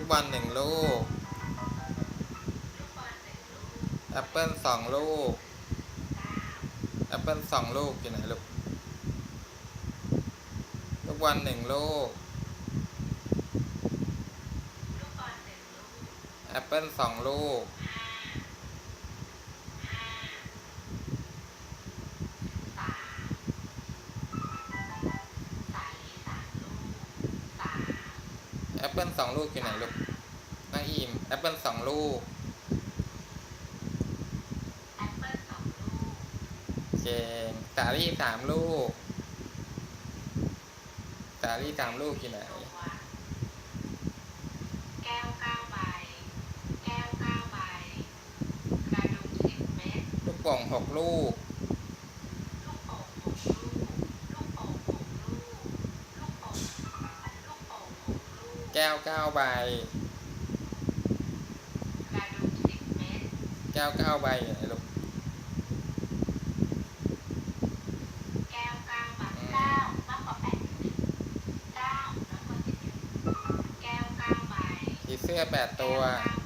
ทุกบอลหนึ่งลูกแอปเปิลสองลูกแอปเปิลสองลูกอยู่ไหนลูกลูกบอลหนึ่งลูกแอปเปิลสองลูก แอปเปิลสองลูกอยู่ไหนลูกน้องอิมแอปเปิลสองลูกเก่งสาลี่สามลูกสาลี่สามลูกอยู่ไหนแก้วเก้าใบแก้วเก้าใบกระดุมสิบเม็ดลูกโป่งหกลูก ลูกโป่งหกลูก ลูกโป่งหกลูก ลูกโป่งลูกโป่งห กลูกแก้วเก้าใบ กระดุมสิบเม็ดแก้วเก้าใบอยู่ไหนลูกแก้วเก้าใบเก้ามากกว่าแปดสิบเก้าน้อยกว่าสิบเอ็ดแก้วเก้าใบผีเสื้อแปดตัว แก้วเก้า